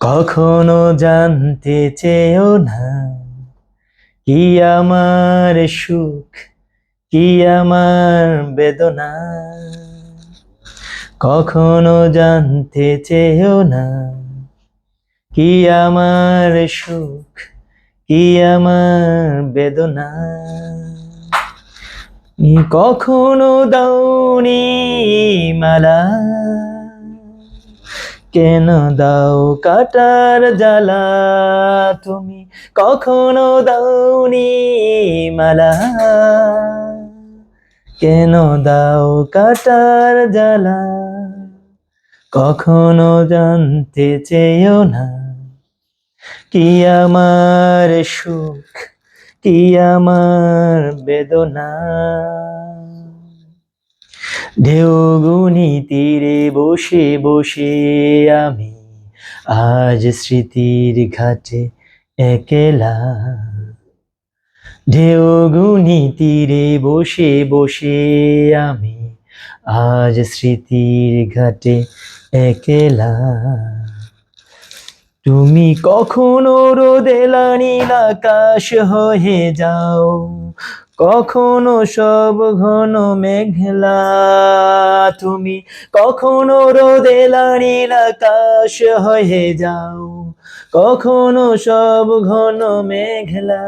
কখনো জানতে চেয়েও না কি আমার সুখ, কি আমার বেদনা। কখনো জানতে চেয়েও না কি আমার সুখ, কি আমার বেদনা। কখনো দাউনি মালা কেন দাও কাটার জ্বালা? তুমি কখনো দাওনি মালা? কেন দাও কাটার জ্বালা? কখনো জানতে চেয়েও না। কি আমার সুখ, কি আমার বেদনা? ঢেউগুনি তীরে বসে বসে আমি আজ স্মৃতির ঘাটে একেলা। ঢেউগুনি তীরে বসে বসে আমি আজ স্মৃতির ঘাটে একেলা। তুমি কখনো রোদেলা নীল আকাশ হয়ে যাও কখনো সব ঘন মেঘলা, তুমি কখনো রোদেলা নীল আকাশ হয়ে যাও, কখনো সব ঘন মেঘলা।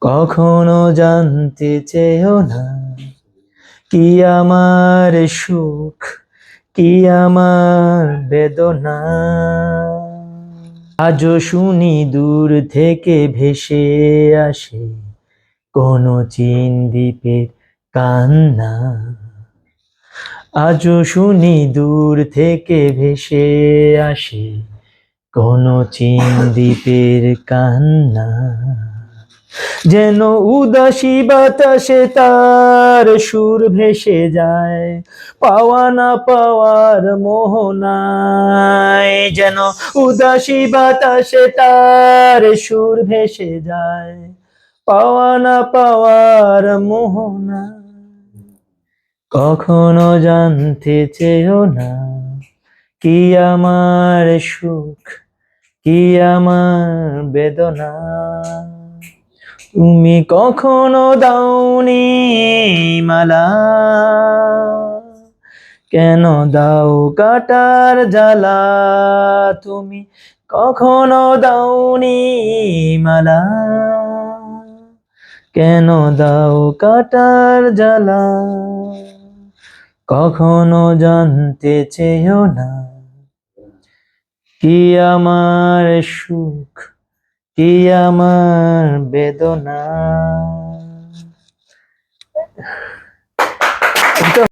কখনো জানতে চেয়েও না কি আমার সুখ, কি আমার বেদনা। আজও শুনি দূর থেকে ভেসে আসে কোনো চীন দ্বীপের কান্না। আজও শুনি দূর থেকে ভেসে আসে কোনো চীন দ্বীপের কান্না। যেন উদাসী বাতাসে তার সুর ভেসে যায়, পাওয়া না পাওয়ার মোহনায় যেন উদাসী বাতাসে তার সুর ভেসে যায় পাওয়া না পাওয়ার মোহনা। কখনো জানতে চেয়েও না, কি আমার সুখ, কি আমার বেদনা। তুমি কখনো দাওনি মালা, কেন দাও কাটার জ্বালা? তুমি কখনো দাওনি মালা। কেন দাও কাটার জ্বালা? কখনো জানতে চেয়েও না। কি আমার সুখ কি আমার বেদনা?